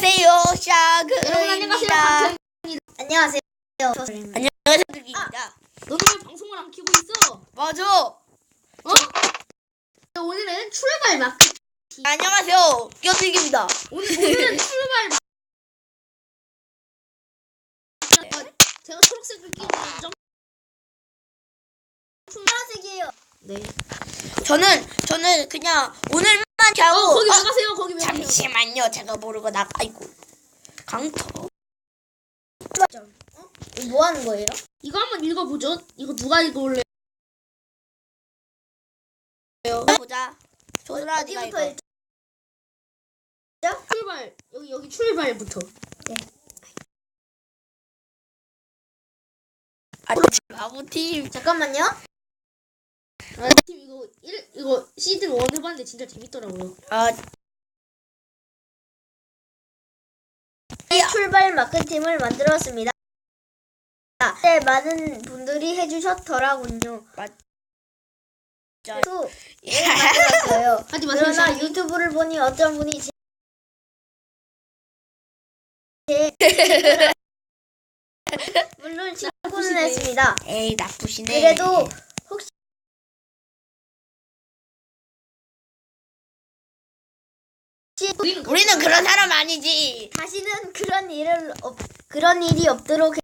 안녕하세요. 샤그입니다. 안녕하세요. 안녕하세요, 샤그입니다. 너는 왜 방송을 안 켜고 있어? 맞아. 어? 오늘은 출발 막 안녕하세요, 껴들기입니다. 오늘 오늘은 출발 막 제가 초록색을 끼고 점 파란색이에요. 네. 저는 저는 그냥 오늘 만 이렇게 하고 어 거기 어, 왜 가세요? 거기 왜 가세요? 잠시만요, 제가 모르고 나 아이고 강터. 뭐 하는 거예요? 이거 한번 읽어보죠. 이거 누가 읽어볼래요? 보자. 조라 네가 어디부터 이거. 읽죠? 출발 여기 여기 출발부터. 아, 바보팀. 잠깐만요. 아, 팀 이거 1 이거 시즌 1 해봤는데 진짜 재밌더라고요. 아, 출발 마크팀을 만들었습니다. 네, 많은 분들이 해주셨더라군요. 자, 또 예, 만들었어요. 하지 마세요. 그러나 샤니. 유튜브를 보니 어떤 분이 제, 제 물론 나쁘시네. 했습니다. 에이 나쁘시네. 그래도 우리는 우리는 그런 사람 아니지. 다시는 그런 일을 없, 그런 일이 없도록 해-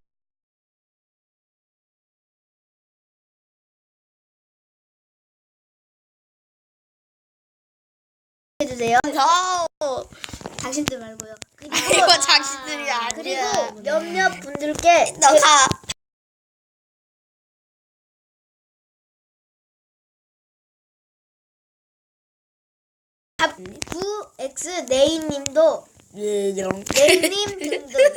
해주세요. 저 당신들 말고요. 그리고, 이거 당신들이 아니야. 그리고 몇몇 분들께 제- 너가 예, 이런. 네임님 등등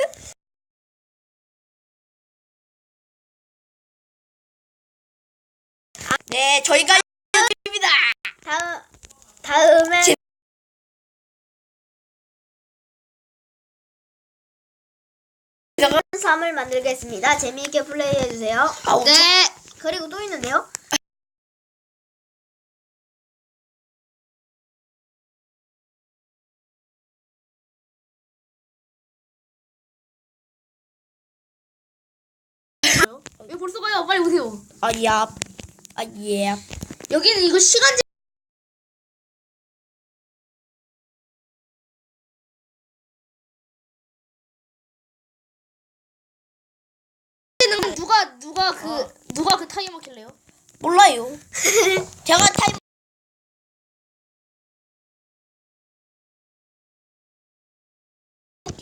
네, 저희가 입니다. 다음 다음에 제- 삶을 만들겠습니다. 재미있게 플레이해 주세요. 아우, 네. 그리고 또 있는데요. 벌써 가요? 빨리 오세요. 아, 야. 아, 예. 여기는 이거 시간제 는 누가 누가 그 어. 누가 그 타이머 킬래요? 몰라요. 제가 타임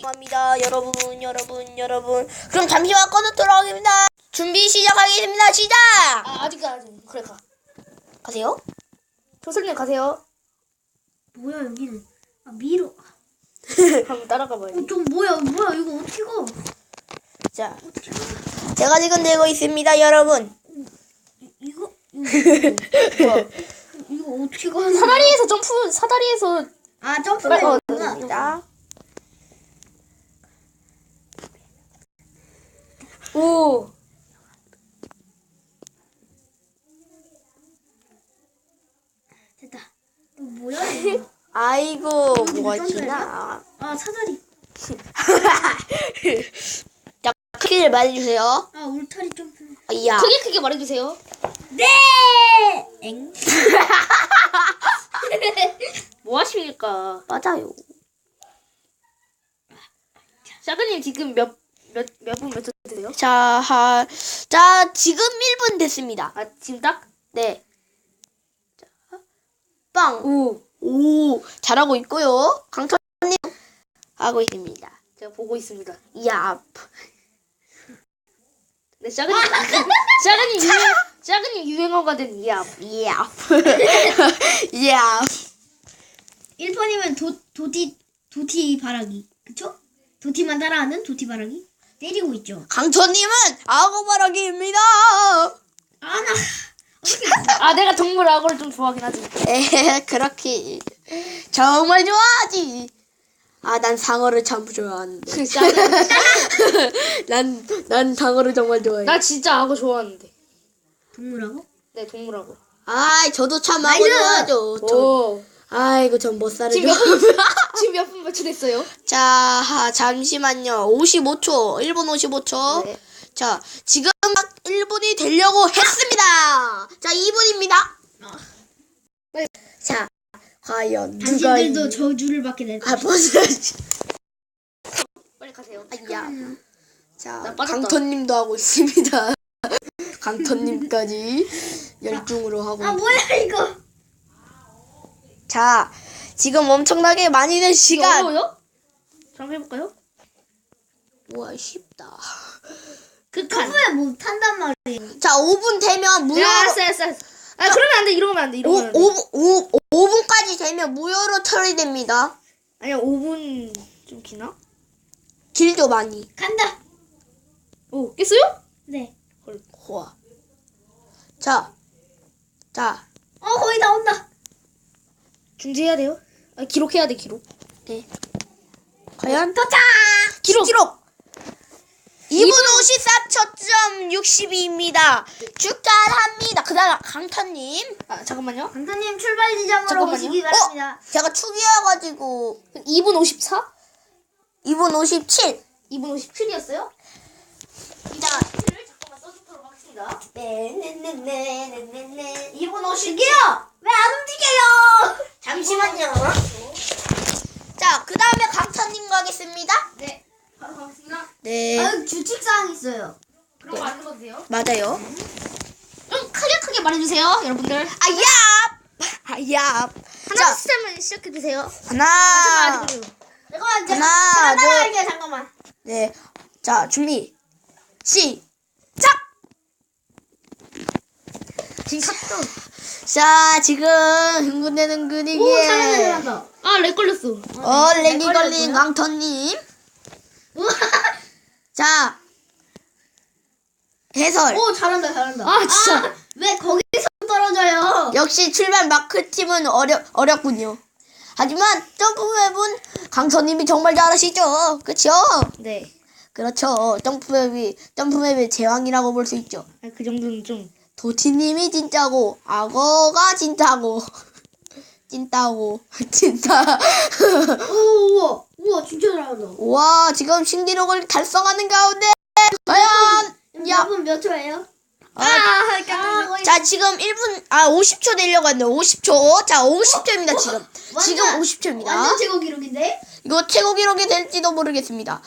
합니다 여러분 여러분 여러분 그럼 잠시만 꺼져 돌아오겠습니다 준비 시작하겠습니다 시작 아 아직 아직 그래 가. 가세요 조슬님 가세요. 뭐야 여기는 아 미로 한번 따라가 봐요. 좀 뭐야 뭐야 이거 어떻게 가? 자 제가 지금 들고 있습니다 여러분 이거 뭐야? 이거 어떻게 가? 사다리에서 점프 사다리에서 아 점프를 어. 입니다 오 됐다. 이거 뭐야 이거? 아이고 여기 뭐지나 아 사다리. 자 크기를 말해주세요 아 울타리 점프. 야 크게 크게 말해주세요. 네. 엥? 뭐 하십니까? 맞아요 샤그님 지금 몇 몇 몇분몇초 되세요? 자, 하, 자 지금 1분 됐습니다 아 지금 딱? 네. 자, 빵. 오 오, 잘하고 있고요. 강철님 하고 있습니다. 제가 보고 있습니다. 야, 네 샤그님 샤그님 유행 샤그님 유행어가 된 이야. 야, 야. 1번이면 도 도티 도티 바라기. 그쵸? 도티만 따라하는 도티 바라기. 때리고 있죠. 강철님은 악어바라기입니다. 아 나. 아 내가 동물 악어를 좀 좋아하긴 하지. 에, 그렇게 정말 좋아하지. 아, 난 상어를 참 좋아하는데. 그 샤그 난, 난 상어를 정말 좋아해. 나 진짜 악어 좋아하는데. 동물하고? 네 동물 악어. 아, 저도 참 악어! 좋아하죠. 저, 오 아이고 전 못 살죠. 지금 몇 분, 지금 몇분 매출했어요? 자, 하, 잠시만요. 55초. 1분 55초. 네. 자, 지금 막 1분이 되려고 했습니다. 자, 2분입니다. 자, 과연 누가 당신들도 이- 저주를 받게 될 아, 벗어야지. 빨리 가세요. 아야. 자, 나 빠졌다. 강터님도 하고 있습니다. 강터님까지 열중으로 하고. 아 뭐야 이거 자, 지금 엄청나게 많이 된 시간. 어려워요? 한번 해볼까요? 우와, 쉽다. 극한. 점프에 못한단 말이에요 자, 5분 되면 무효로. 야, 알았어, 알았어, 알았어. 아, 그러면 안 돼. 이러면 안 돼. 오, 이러면 안 돼. 5, 5, 5분까지 되면 무효로 처리됩니다. 아니야, 5분 좀 기나? 길죠, 많이. 간다 오, 깼어요? 네 우와. 자, 자, 어 거의 다 온다 중지해야 돼요. 아, 기록해야 돼, 기록. 네. 과연? 도착 기록! 기록! 2분 54초 62입니다. 축하합니다. 그 다음, 강타님. 아, 잠깐만요. 강사님 출발 지점으로. 오시기 바랍니다 제가 축이어가지고, 2분 54? 2분 57. 2분 57이었어요? 자, 힌트를 잠깐만 써주도록 하겠습니다. 네네네네네네. 2분 57. 저기요 왜 안 움직여요 잠시만요. 자, 그 다음에 강타님 가겠습니다. 네, 바로 가겠습니다. 네. 아 규칙사항 있어요 그럼 안 읽어도 돼요? 맞아요. 좀 크게 크게 말해주세요, 여러분들. 아야! 아야! 하나, 자, 셋하면 시작해주세요. 하나. 아, 잠깐만, 하나, 제가 둘. 따라갈게요 잠깐만 네. 자, 준비. 시작! 지금 샀어. 자, 지금 흥분되는. 오 잘한다 잘한다 아, 렉 걸렸어. 어, 네, 렉이 렉 걸린. 강터님. 자, 해설. 오 잘한다 잘한다 아, 진짜. 아, 왜 거기서 떨어져요 역시 출발 마크 팀은 어려, 어렵군요. 하지만 점프맵은 강터님이 정말 잘하시죠. 그쵸? 네. 그렇죠. 점프맵이, 점프맵의 제왕이라고 볼 수 있죠. 아, 그 정도는 좀. 도티님이 진짜고, 악어가 진짜고, 찐따고, 찐따. 오 우와 우와 진짜 잘한다 와, 지금 신기록을 달성하는 가운데, 과연, 야, 여러분 몇 초예요? 아, 아 거의 자, 지금 1분, 아, 50초 되려고 했는데, 50초. 자, 50초입니다, 지금. 지금 완전- 50초입니다. 완전 최고 기록인데 이거 최고 기록이 될지도 모르겠습니다.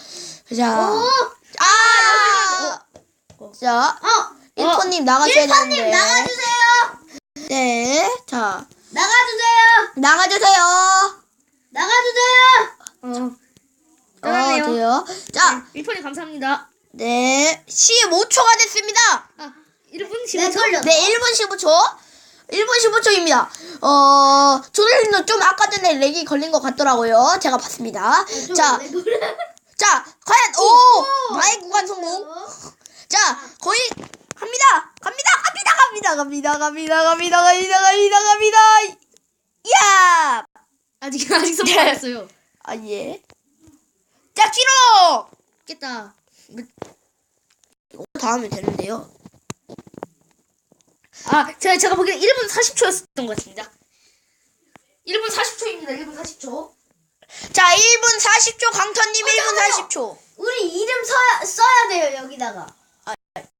자, 오 아! 자, 어, 1포님 나가셔야 일파님 되는데. 나가주세요. 네, 자, 나가주세요. 나가주세요. 나가주세요. 어. 어, 끝났네요. 돼요. 자, 1폰이 감사합니다. 네, 15초가 됐습니다. 아, 1분 내 15초? 걸려. 네, 1분 15초. 1분 15초입니다. 어, 조들리는 좀 아까 전에 렉이 걸린 것 같더라고요. 제가 봤습니다. 자, 자, 과연, 오! 나의 구간 성공. 자, 거의, 갑니다! 갑니다! 갑니다! 갑니다! 갑니다! 갑니다! 갑니다! 갑니다! 갑니다! 갑니다! 야! 아직, 아직 성공 안 했어요. 아, 예. 자, 기록! 깼다. 이거 다 하면 되는데요. 아, 제가, 제가 보기엔 1분 40초였던 것 같습니다. 1분 40초입니다, 1분 40초. 자, 1분 40초, 강터님 1분 잠깐만요. 40초. 우리 이름 써야, 써야 돼요 여기다가.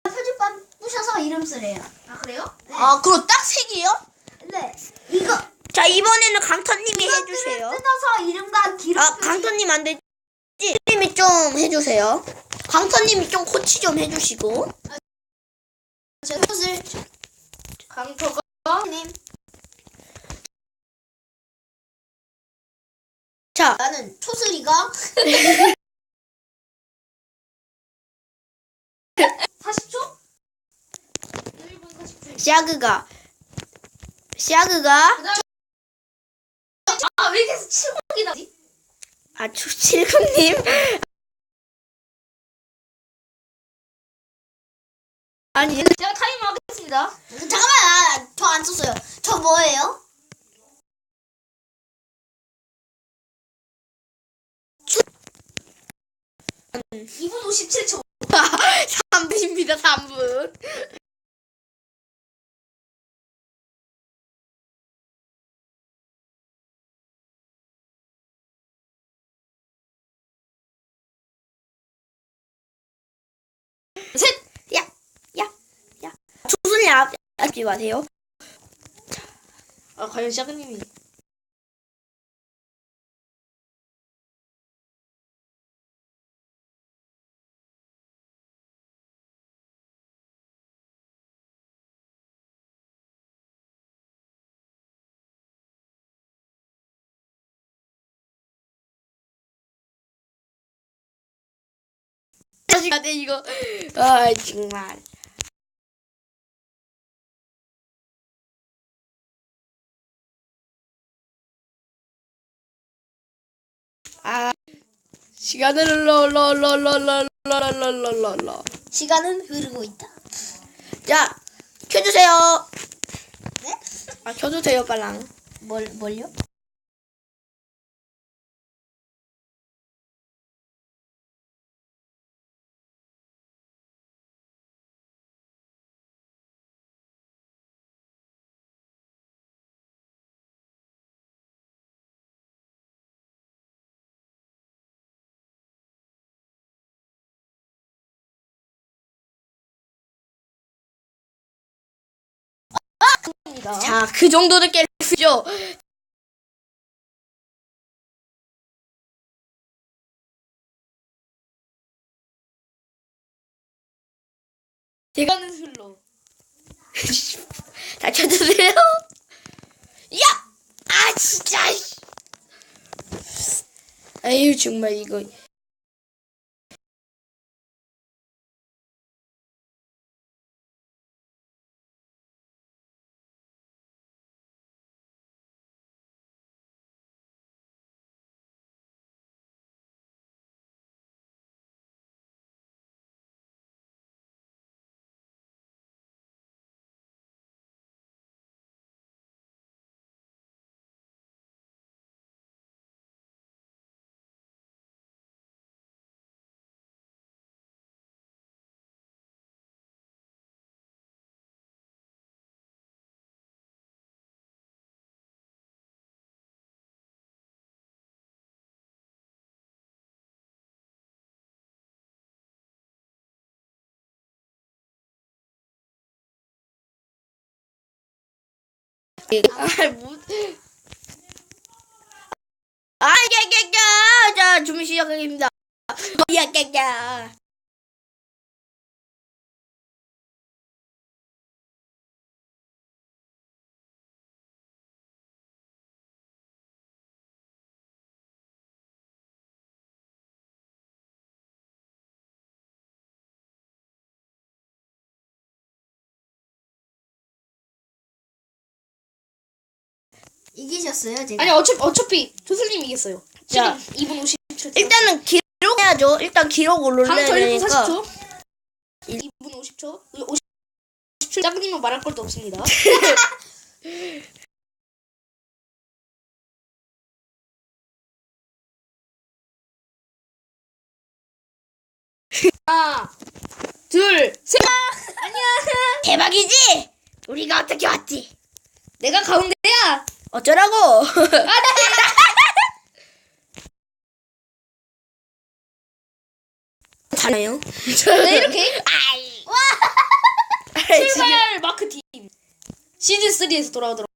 표지판 부셔서 이름 쓰래요. 아, 그래요? 아, 그럼 딱 색이요? 네. 이거 자, 이번에는 강터님이 해주세요. 뜯어서 이름과 기록. 아, 강터님 안 되지? 님이 좀 해주세요. 강터님이 좀 코치 좀 해주시고. 제 것을 강터가. 님. 자, 나는 초슬이가 40초? 1분 40초. 샤그가. 샤그가. 아, 왜 이렇게 7분이 나지? 아, 추칠금님. 아니, 제가 타이머 하겠습니다. 잠깐만 저안 썼어요. 저 뭐예요? 음, 2분 57초. 3분입니다, 3분. 셋! 야! 야! 야! 조순이 앞, 앞지 마세요. 아, 과연 샤그님이 가네 이거. 아 정말. 아 시간을 러러러러러러러러러러. 시간은 흐르고 있다. 자 켜주세요. 네? 아 켜주세요 빨랑. 뭘 뭘요? 자 그 정도는 깰 수 있죠. 대가는 슬로 자 켜주세요. 야! 아 진짜. 씨. 아유 정말 이거. 아, 뭐. 아, 깨깨깨! 자, 준비 시작하겠습니다. 야, 깨깨! 이기셨어요 제가. 아니 어차피 어차피 조슬님 이겼어요 자. 지금 2분 50초 일단은 기록해야죠. 일단 기록을 다음 올려야 저 1분 되니까. 40초 2분 50초 50초 짝님은 말할 것도 없습니다 하나 둘셋 아니야 대박이지? 우리가 어떻게 왔지? 내가 가운데야 어쩌라고? 잘해요. 네 이렇게 아이. 출발 마크 팀 시즌 3에서 돌아오도록